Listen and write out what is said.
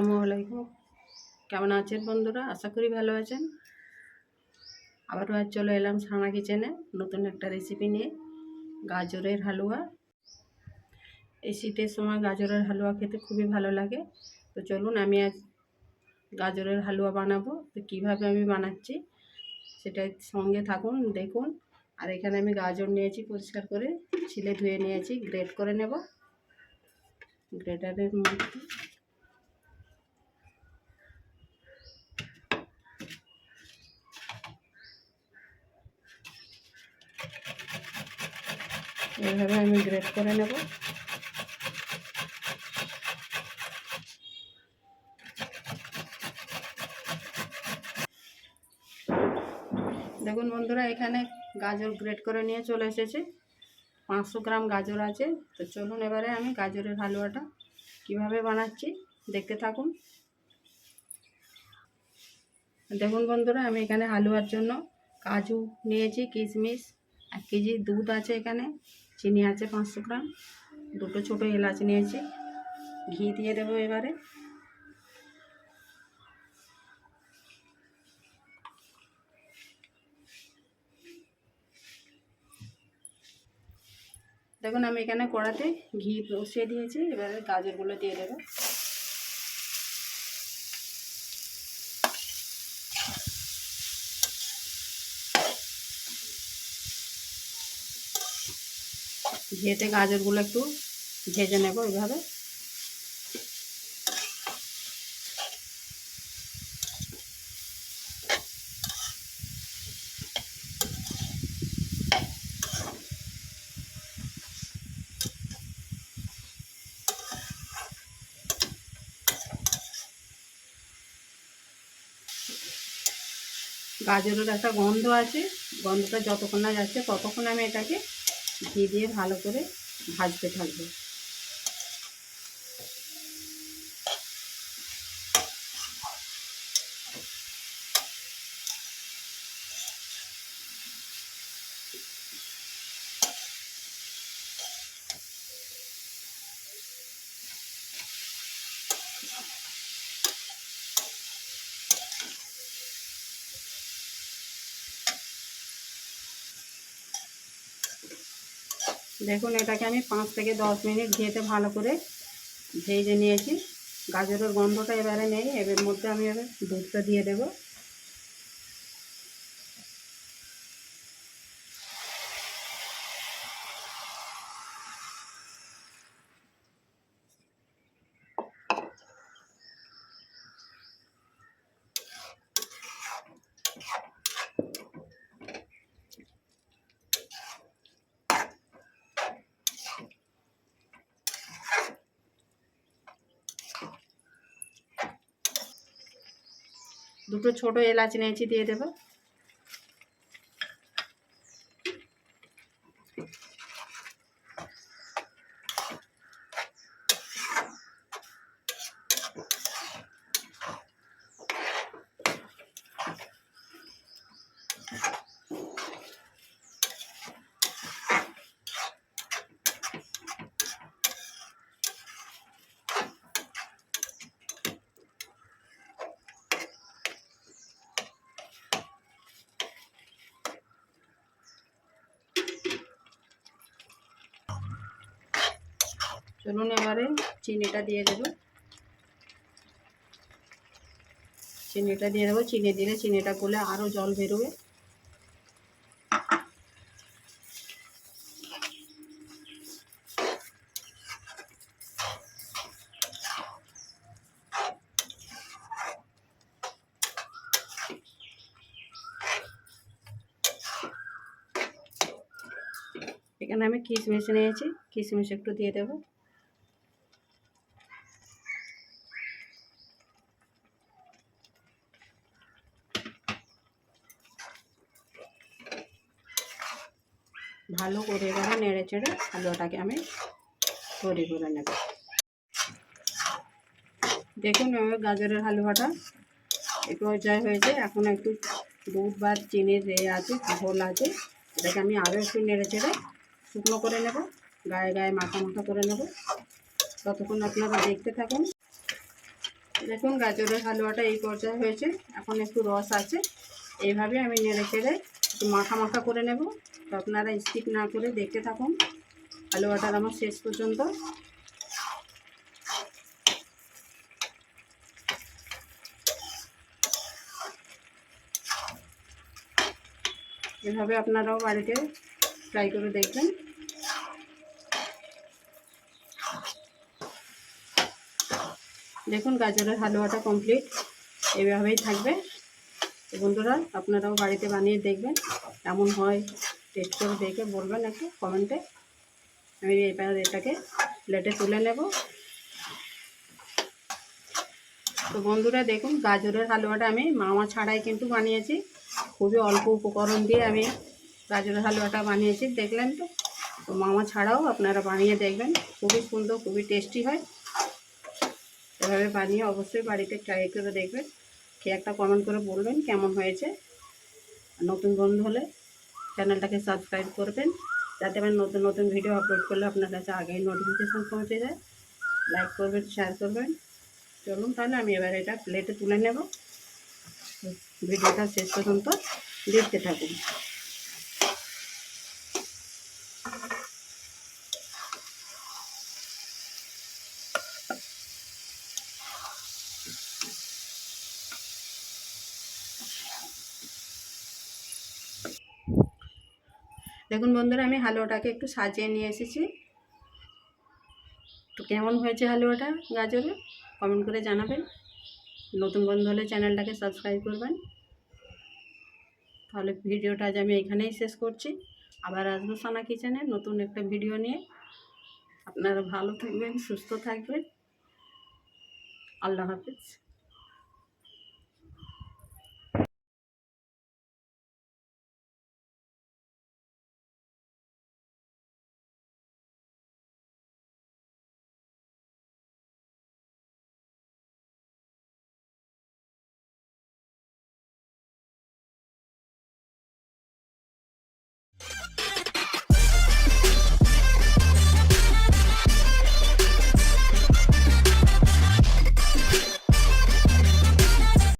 আসসালামু আলাইকুম। কেমন আছেন বন্ধুরা? আশা করি ভালো আছেন। আবারও আজ চলে এলাম সানা কিচেনে নতুন একটা রেসিপি নিয়ে, গাজরের হালুয়া। এই শীতের সময় গাজরের হালুয়া খেতে খুবই ভালো লাগে। তো চলুন আমি আজ গাজরের হালুয়া বানাবো। তো কীভাবে আমি বানাচ্ছি সেটা সঙ্গে থাকুন, দেখুন। আর এখানে আমি গাজর নিয়েছি পরিষ্কার করে, ছিলে ধুয়ে নিয়েছি গ্রেট করে নেব। গ্রেটারের মধ্যে এইভাবে আমি গ্রেট করে নেব। দেখুন বন্ধুরা, এখানে গাজর গ্রেট করে নিয়ে চলে এসেছে। পাঁচশো গ্রাম গাজর আছে। তো চলুন এবারে আমি গাজরের হালুয়াটা কীভাবে বানাচ্ছি দেখতে থাকুন। দেখুন বন্ধুরা, আমি এখানে হালুয়ার জন্য কাজু নিয়েছি, কিশমিশ, এক কেজি দুধ আছে এখানে। চিনি আছে পাঁচশো গ্রাম। দুটো ছোটো এলাচ নিয়েছি। ঘি দিয়ে দেবো এবারে। দেখুন, আমি এখানে কড়াতে ঘি বসিয়ে দিয়েছি। এবারে গাজরগুলো দিয়ে দেবো। ঘিয়েতে গাজরগুলো একটু ভেজে নেব এইভাবে। গাজরের একটা গন্ধ আছে, গন্ধটা যতক্ষণ না যাচ্ছে ততক্ষণ আমি এটাকে ঘি দিয়ে ভালো করে ভাজতে থাকব। দেখুন, এটাকে আমি পাঁচ থেকে দশ মিনিট ঘিয়েতে ভালো করে ভেজে নিয়েছি। গাজরের গন্ধটা এবারে নেই, এর মধ্যে আমি এবার দুধটা দিয়ে দেবো। দুটো ছোট এলাচ নিয়েছি দিয়ে দেবো। চলুন এবারে চিনিটা দিয়ে দেবো। চিনিটা দিয়ে দেবো। চিনি দিলে চিনিটা গলে আরও জল বেরোবে। এখানে আমি কিশমিশ নিয়েছি। কিশমিশ একটু দিয়ে দেবো। ভালো করে এবারে নেড়ে চেড়ে হালুয়াটাকে আমি তৈরি করে নেব। দেখুন এবার গাজরের হালুয়াটা একটু পর্যায়ে হয়েছে। এখন একটু দুধ বা চিনির এ আছে ঘোল আছে, এটাকে আমি আরও একটু নেড়ে চেড়ে শুকনো করে নেব, গায়ে গায়ে মাথা মাখা করে নেব। ততক্ষণ আপনারা দেখতে থাকুন। দেখুন গাজরের হালুয়াটা এই পর্যায়ে হয়েছে। এখন একটু রস আছে, এইভাবে আমি নেড়ে চেড়ে একটু মাখা মাখা করে নেব। তো আপনারা স্কিপ না করে দেখতে থাকুন। হালুয়াটার আমার শেষ পর্যন্ত। এভাবে আপনারাও বাড়িতে ট্রাই করে দেখবেন। দেখুন গাজরের হালুয়াটা কমপ্লিট এইভাবেই থাকবে। বন্ধুরা, আপনারাও বাড়িতে বানিয়ে দেখবেন কেমন হয়। টেস্ট করে দেখে বলবেন একটু কমেন্টে আমি এবার এটাকে প্লেটে তুলে নেব। তো বন্ধুরা দেখুন, গাজরের হালুয়াটা আমি মামা ছাড়াই কিন্তু বানিয়েছি। খুবই অল্প উপকরণ দিয়ে আমি গাজরের হালুয়াটা বানিয়েছি, দেখলেন তো? তো মামা ছাড়াও আপনারা বানিয়ে দেখবেন। খুবই সুন্দর, খুবই টেস্টি হয়। এভাবে বানিয়ে অবশ্যই বাড়িতে ট্রাই করে দেখবেন। খেয়ে একটা কমেন্ট করে বলবেন কেমন হয়েছে। নতুন বন্ধু হলে চ্যানেলটাকে সাবস্ক্রাইব করবেন, যাতে আমার নতুন নতুন ভিডিও আপলোড করলে আপনার কাছে আগেই নোটিফিকেশান পৌঁছে যায়। লাইক করবেন শেয়ার করবেন। চলুন তাহলে আমি এবার এটা প্লেটে তুলে নেব। ভিডিওটা শেষ পর্যন্ত দেখতে থাকুন। দেখুন বন্ধুরা, আমি হালুয়াটাকে একটু সাজিয়ে নিয়ে এসেছি। তো কেমন হয়েছে হালুয়াটা গাজরে কমেন্ট করে জানাবেন। নতুন বন্ধু হলে চ্যানেলটাকে সাবস্ক্রাইব করবেন। তাহলে ভিডিওটা আজ আমি এখানেই শেষ করছি। আবার আসব সানা কিচেনে নতুন একটা ভিডিও নিয়ে। আপনারা ভালো থাকবেন, সুস্থ থাকবেন। আল্লাহ হাফিজ।